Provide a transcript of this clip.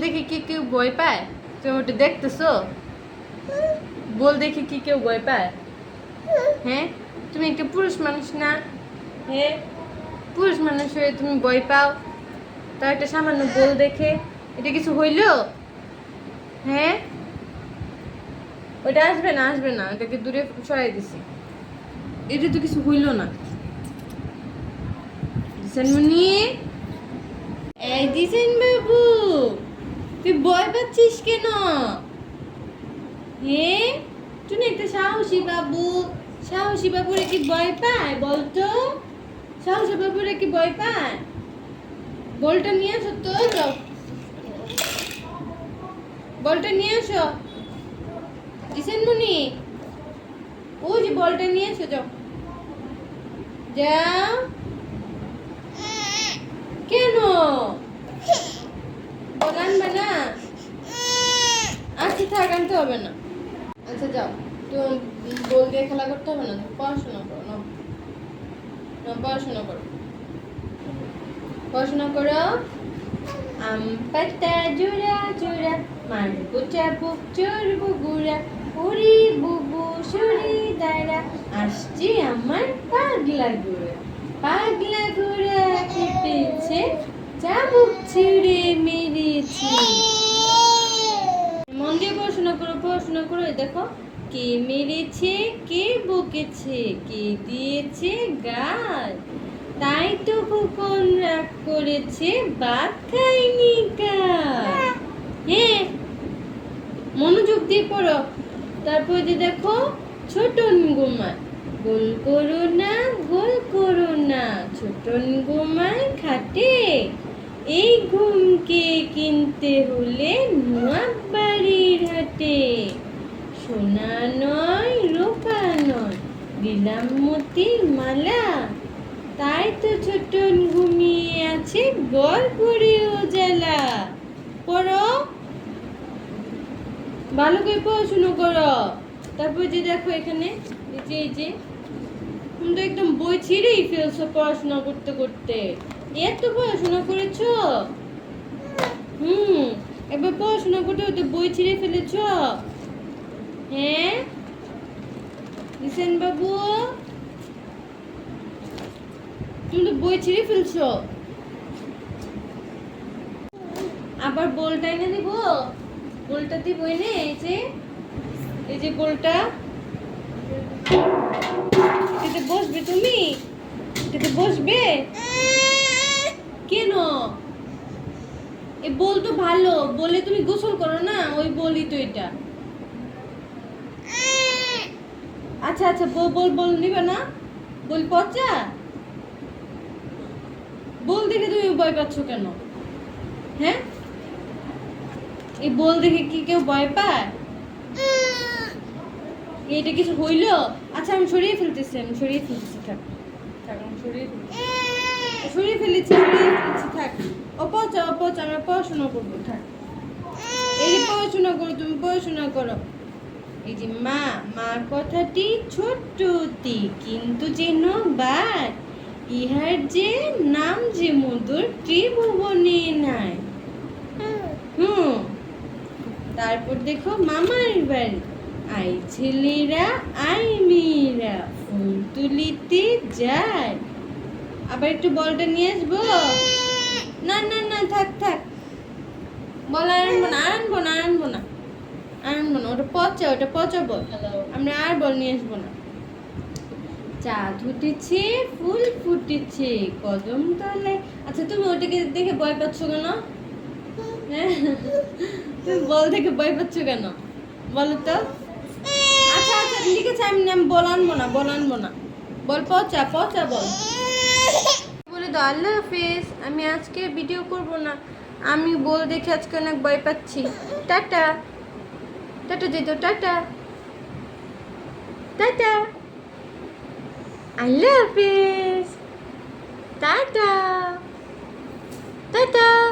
দেখে কি কেউ ভয় পায়? তুমি ওটা দেখতেছো? বল দেখে কি কেউ ভয় পায়? হ্যাঁ? তুমি একটা পুরুষ মানুষ না? হ্যাঁ? পুরুষ মানুষ হয়ে তুমি ভয় পাও? তা একটা সামান্য বল দেখে। এটা কিছু হইল? হ্যাঁ? ওটা আসবে না আসবে না। ওটাকে দূরে সরাই দিছি। এটা তো কিছু হইল না। দিশানমণি এই দিশান বাবু। তুই ভয় পাচ্ছিস কেন? হে? না একটা সাহসী বাবু। সাহসী বাবুরে কি ভয় পায় বলতো? সাহসী বাবুরে কি ভয় পায়? বলটা নিয়ে আসো তো বলটা নিয়ে আসো। দিশানমণি ওই যে বলটা নিয়ে আসো যাও। যাও। কেন? আনবে না? আচ্ছা থাক আনতে হবে না। আচ্ছা যাও। তো বল দিয়ে খেলা করতে হবে না? পড়াশোনা করো নাও, পড়াশোনা করো। পড়াশোনা করো। বুবু সুরি দাঁড়া। আসছে আমার পাগলা গুড়া পাগলা গুড়া কেটেছে চাবুক ছিঁড়ে মেরেছি মন দিয়ে পড়াশোনা করো পড়াশোনা করো দেখো, কে মেরেছে, কে বকেছে, কে দিয়েছে গাল? তাই তো খোকন রাগ করেছে খাইনি কাল হ্যাঁ মনোযোগ দিয়ে পড়ো। তারপর যে দেখো, ছোটন গোমা গোল করো না, গোল করো না, ছোটন গোমায় খাটে। এই ঘুমকে কিনতে হলে নোয়া বাড়ির হাটে। সোনা নয়, রূপা নয়, দিলাম মতির মালা। তাই তো ছোটন ঘুমিয়ে আছে, গড় ও জ্বালা পড়ো। ভালো করে পড়াশুনো করো। তারপর যে দেখো এখানে, এই যে এই যে তুমি তো একদম বই ছিঁড়েই ফেলছো পড়াশোনা করতে করতে। এত পড়াশোনা করেছ? হুম, এবার পড়াশোনা করতে করতে বই ছিঁড়ে ফেলেছ? হ্যাঁ? কিষেন বাবু তুমি তো বই ছিঁড়ে ফেলছো? আবার বলটা এনে দিব? বলটা দিব এনে এই যে এই যে বলটা। এটাতে বসবে তুমি? এটাতে বসবে? কেন? এ বল তো ভালো, বলে তুমি গোসল করো না? ওই বলি তো এটা। আচ্ছা আচ্ছা বল বল বল নিবে না? বল পচা? বল দেখে তুমি ভয় পাচ্ছ কেন? হ্যাঁ? এই বল দেখে কি কেউ ভয় পায়? এটা কিছু হইল? আচ্ছা আমি সরিয়ে ফেলতেছি, আমি সরিয়ে ফেলতেছি, থাক। থাক, আমি সরিয়ে ফেলতেছি। সরিয়ে ফেলেছি থাক। ও পচা আমরা পড়াশোনা করব, থাক। এই পড়াশোনা করো, তুমি পড়াশোনা করো। এই যে মা মা কথাটি ছোট্টটি কিন্তু যেন বার ইহার যে নাম যে মধুর ত্রিভুবনে নাই। হুম। তারপর দেখো মামার বাড়ি। আই ছেলেরা, আই মেয়েরা ফুল তুলিতে যায়। আবার একটু বলটা নিয়ে আসব? না না না থাক থাক। বল আর আনব না আর আনব না আর আনব না। আর আনব না ওটা পচা ওটা পচা বল। আমরা আর বল নিয়ে আসব না। চা উঠেছে ফুল ফুটেছে কদম তলায়। আচ্ছা তুমি ওটাকে দেখে ভয় পাচ্ছ কেন? হ্যাঁ? তুমি বল দেখে ভয় পাচ্ছ কেন? বলো তো। আচ্ছা আচ্ছা ঠিক আছে আমি আমি বল আনব না বল আনব না। বল পচা পচা বল। বলে দাও, আল্লাহ হাফেজ, আমি আজকে ভিডিও করব না। আমি বল দেখে আজকে অনেক ভয় পাচ্ছি। টাটা। টাটা যেত টাটা। টাটা। আল্লাহ হাফেজ। টাটা। টাটা।